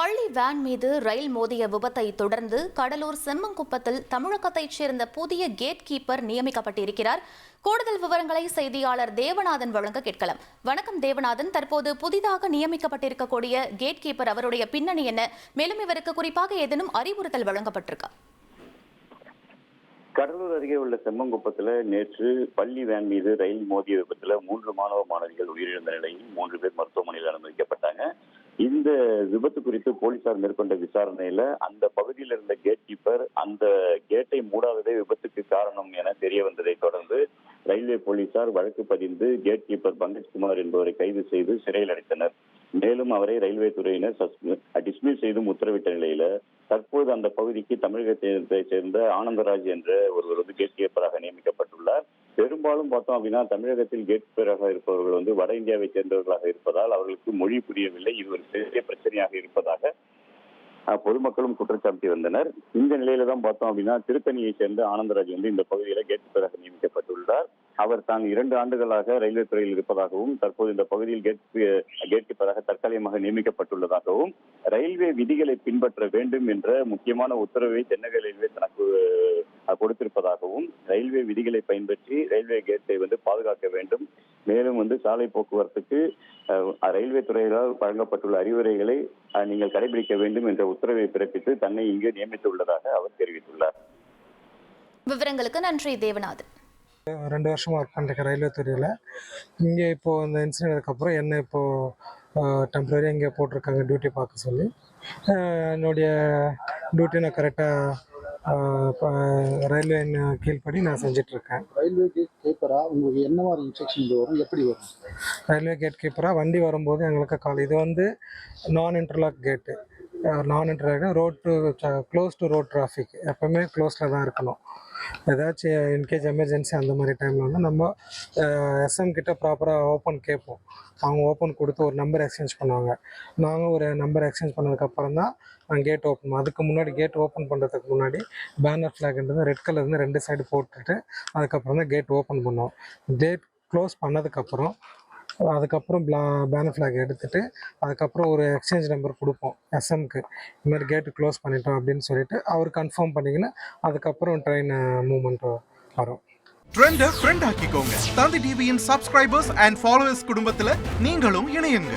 பள்ளி வேன் மீது ரயில் மோதிய விபத்தை தொடர்ந்து கடலூர் செம்மங்குப்பத்தில் தமிழகத்தைச் சேர்ந்த புதிய கேட் கீப்பர் நியமிக்கப்பட்டிருக்கிறார். கூடுதல் விவரங்களை செய்தியாளர் தேவநாதன் வழங்க கேட்கலாம். வணக்கம் தேவநாதன். தற்போது புதிதாக நியமிக்கப்பட்டிருக்கக்கூடிய கேட் கீப்பர் அவருடைய பின்னணி என்ன? மேலும் இவருக்கு குறிப்பாக ஏதேனும் அறிவுறுத்தல் வழங்கப்பட்டிருக்கா? கடலூர் அருகே உள்ள செம்மங்குப்பத்தில் நேற்று பள்ளி வேன் மீது ரயில் மோதிய விபத்தில் மூன்று மாணவ மாணவிகள் உயிரிழந்த நிலையில் மூன்று பேர் மருத்துவமனையில் அனுமதிக்கப்பட்டாங்க. இந்த விபத்து குறித்து போலீசார் மேற்கொண்ட விசாரணையில அந்த பகுதியில் இருந்த கேட் கீப்பர் அந்த கேட்டை மூடாததே விபத்துக்கு காரணம் என தெரிய வந்ததை தொடர்ந்து ரயில்வே போலீசார் வழக்கு பதிந்து கேட் கீப்பர் பங்கஜ்குமார் என்பவரை கைது செய்து சிறையில் அடைத்தனர். மேலும் அவரை ரயில்வே துறையினர் டிஸ்மிஸ் செய்தும் உத்தரவிட்ட நிலையில தற்போது அந்த பகுதிக்கு தமிழகத்தை சேர்ந்த ஆனந்தராஜ் என்ற ஒருவர் வந்து கேட் கீப்பராக நியமிக்கப்பட்டார் பெரும்பாலும் பார்த்தோம் அப்படின்னா தமிழகத்தில் கேட் பேராக இருப்பவர்கள் வந்து வட இந்தியாவை சேர்ந்தவர்களாக இருப்பதால் அவர்களுக்கு மொழி புரியவில்லை. இது ஒரு பெரிய பிரச்சனையாக இருப்பதாக பொதுமக்களும் குற்றச்சாட்டி வந்தனர். இந்த நிலையில தான் பார்த்தோம் அப்படின்னா திருத்தணியை சேர்ந்த ஆனந்தராஜ் வந்து இந்த பகுதியில கேட் பேராக நியமிக்கப்பட்டுள்ளார். அவர் தான் இரண்டு ஆண்டுகளாக ரயில்வே துறையில் இருப்பதாகவும் தற்போது இந்த பகுதியில் கேட் கேட் கீப்பராக தற்காலிகமாக நியமிக்கப்பட்டுள்ளதாகவும் ரயில்வே விதிகளை பின்பற்ற வேண்டும் என்ற முக்கியமான உத்தரவை தென்னக ரயில்வே தனக்கு கொடுத்திருப்பதாகவும் ரயில்வே விதிகளை பயன்பற்றி ரயில்வே கேட்டை வந்து பாதுகாக்க வேண்டும். மேலும் வந்து சாலை போக்குவரத்துக்கு ரயில்வே துறையினால் வழங்கப்பட்டுள்ள அறிவுரைகளை நீங்கள் கடைபிடிக்க வேண்டும் என்ற உத்தரவை பிறப்பித்து தன்னை இங்கு நியமித்துள்ளதாக அவர் தெரிவித்துள்ளார். விவரங்களுக்கு நன்றி தேவநாதன். ரெண்டு வருஷமாக ஒர்க் பண்ணிருக்கேன் ரயில்வே துறையில். இங்கே இப்போது இந்த இன்சிடென்ட்க்கு அப்புறம் என்ன இப்போது டெம்பரரியாக இங்கே போட்டிருக்காங்க டியூட்டி பார்க்க சொல்லி. என்னுடைய டியூட்டி நான் கரெக்டாக ரயில்வே கீழ்ப்படி நான் செஞ்சிட்ருக்கேன். ரயில்வே கேட் கேப்பரா உங்களுக்கு என்ன மாதிரி இன்ஸ்ட்ரக்ஷன் வரும்? எப்படி வரும்? ரயில்வே கேட் கீப்பராக வண்டி வரும்போது எங்களுக்கு கால் இது வந்து நான் இன்டர்லாக் கேட்டு நான் interlock road to close to road traffic எப்போவுமே க்ளோஸில் தான் இருக்கணும். ஏதாச்சும் இன்கேஸ் எமர்ஜென்சி அந்த மாதிரி டைமில் வந்து நம்ம எஸ்எம் கிட்ட ப்ராப்பராக ஓப்பன் கேட்போம். அவங்க ஓப்பன் கொடுத்து ஒரு நம்பர் எக்ஸ்சேஞ்ச் பண்ணுவாங்க. நாங்கள் ஒரு நம்பர் எக்ஸ்சேஞ்ச் பண்ணதுக்கப்புறம் தான் கேட் ஓப்பன் அதுக்கு முன்னாடி கேட் ஓப்பன் பண்ணுறதுக்கு முன்னாடி பேனர் ஃப்ளாக்ன்றது ரெட் கலர் ரெண்டு சைடு போட்டுட்டு அதுக்கப்புறம் தான் கேட் ஓப்பன் பண்ணுவோம். கேட் க்ளோஸ் பண்ணதுக்கப்புறம் அதுக்கப்புறம் பேனர் ஃப்ளாக் எடுத்துட்டு அதுக்கப்புறம் ஒரு எக்ஸ்சேஞ்ச் நம்பர் கொடுப்போம் எஸ்எம்க்கு இந்த மாதிரி கேட்டு க்ளோஸ் பண்ணிட்டோம் அப்படின்னு சொல்லிட்டு அவர் கன்ஃபார்ம் பண்ணிங்கன்னா அதுக்கப்புறம் ட்ரெயின் மூவ்மெண்ட் வரும். ட்ரெண்டை ஃப்ரெண்ட் ஆக்கிக்கோங்க. தந்தி டிவியின் சப்ஸ்கிரைபர்ஸ் அண்ட் ஃபாலோவர்ஸ் குடும்பத்தில் நீங்களும் இணையுங்க.